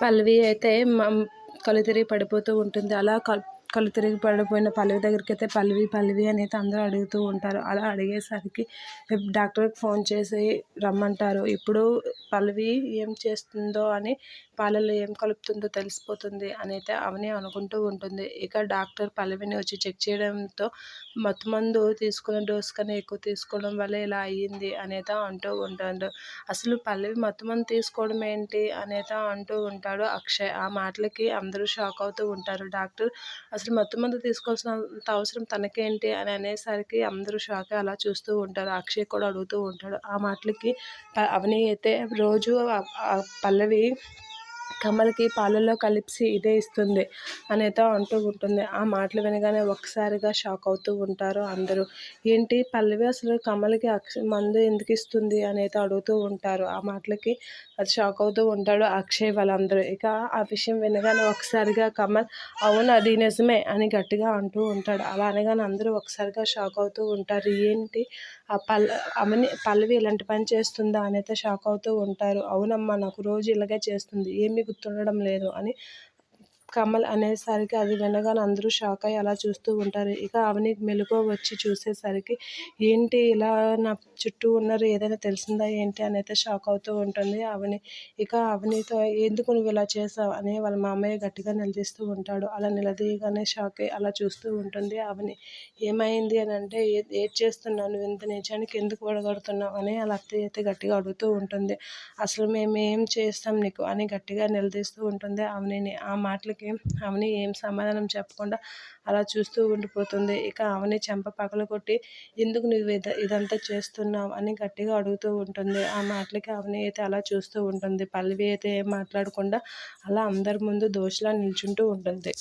పల్లవి అయితే కళ్ళు తిరిగి పడిపోతూ ఉంటుంది. అలా కళ్ళు తిరిగి పడిపోయిన పల్లవి దగ్గరికి అయితే పల్లవి పల్లవి అనేది అందరూ అడుగుతూ ఉంటారు. అలా అడిగేసరికి డాక్టర్కి ఫోన్ చేసి రమ్మంటారు. ఇప్పుడు పల్లవి ఏం చేస్తుందో అని పాలలో ఏం కలుపుతుందో తెలిసిపోతుంది అని అయితే అవని అనుకుంటూ ఉంటుంది. ఇక డాక్టర్ పల్లవిని వచ్చి చెక్ చేయడంతో మత్తుమందు తీసుకున్న డోస్ కన్నా ఎక్కువ తీసుకోవడం వల్ల ఇలా అయ్యింది అనేత అంటూ ఉంటాడు. అసలు పల్లవి మత్తుమందు తీసుకోవడం ఏంటి అనేత అంటూ ఉంటాడు అక్షయ్. ఆ మాటలకి అందరూ షాక్ అవుతూ ఉంటారు. డాక్టర్ అసలు మత్తుమందు తీసుకోవాల్సినంత అవసరం తనకేంటి? అని అనేసరికి అందరూ షాక్ అలా చూస్తూ ఉంటారు. అక్షయ్ కూడా అడుగుతూ ఉంటాడు. ఆ మాటలకి అవని అయితే రోజు పల్లవి కమలకి పాలల్లో కలిపి ఇదే ఇస్తుంది అనేత అంటూ ఉంటుంది. ఆ మాటలు వినగానే ఒక్కసారిగా షాక్ అవుతూ ఉంటారు అందరూ. ఏంటి పల్లవి అసలు కమలకి అక్ష మందు ఎందుకు ఇస్తుంది అనేది అడుగుతూ ఉంటారు. ఆ మాటలకి అది షాక్ అవుతూ ఉంటాడు అక్షయ్ వాళ్ళందరూ. ఇక ఆ విషయం వినగానే ఒకసారిగా కమల్ అవును అది నిజమే అని గట్టిగా అంటూ ఉంటాడు. అలా అనగానే అందరూ ఒకసారిగా షాక్ అవుతూ ఉంటారు. ఏంటి? ఆ పల్ అవని పల్లవి ఇలాంటి పని చేస్తుందా? అనేది షాక్ అవుతూ ఉంటారు. అవునమ్మా నాకు రోజు ఇలాగే చేస్తుంది. ఏమీ గుర్తుండడం లేదు అని కమల్ అనేసరికి అది వినగానే అందరూ షాక్ అయ్యి అలా చూస్తూ ఉంటారు. ఇక అవనికి మెలుగు వచ్చి చూసేసరికి ఏంటి ఇలా నా చుట్టూ ఉన్నారు ఏదైనా తెలిసిందా ఏంటి? అని అయితే షాక్ అవుతూ ఉంటుంది అవని. ఇక అవనితో ఎందుకు నువ్వు ఇలా చేసావు? అని వాళ్ళ మామయ్య గట్టిగా నిలదీస్తూ ఉంటాడు. అలా నిలదీయగానే షాక్ అయ్యి అలా చూస్తూ ఉంటుంది అవని. ఏమైంది? అని అంటే ఏది చేస్తున్నావు? నువ్వు ఇంత నిజానికి ఎందుకు పడగడుతున్నావు అని వాళ్ళ అత్తయ్య అయితే గట్టిగా అడుగుతూ ఉంటుంది. అసలు మేము ఏం చేస్తాం నీకు? అని గట్టిగా నిలదీస్తూ ఉంటుంది అవనిని. ఆ మాటలకి అవని ఏం సమాధానం చెప్పకుండా అలా చూస్తూ ఉండిపోతుంది. ఇక అవని చెంప కొట్టి ఎందుకు నువ్వు ఇదంతా చేస్తున్నావు? అని గట్టిగా అడుగుతూ ఉంటుంది. ఆ మాటలకి అవని అయితే అలా చూస్తూ ఉంటుంది. పల్లవి అయితే ఏం మాట్లాడకుండా అలా అందరి ముందు దోషలా నిల్చుంటూ ఉంటుంది.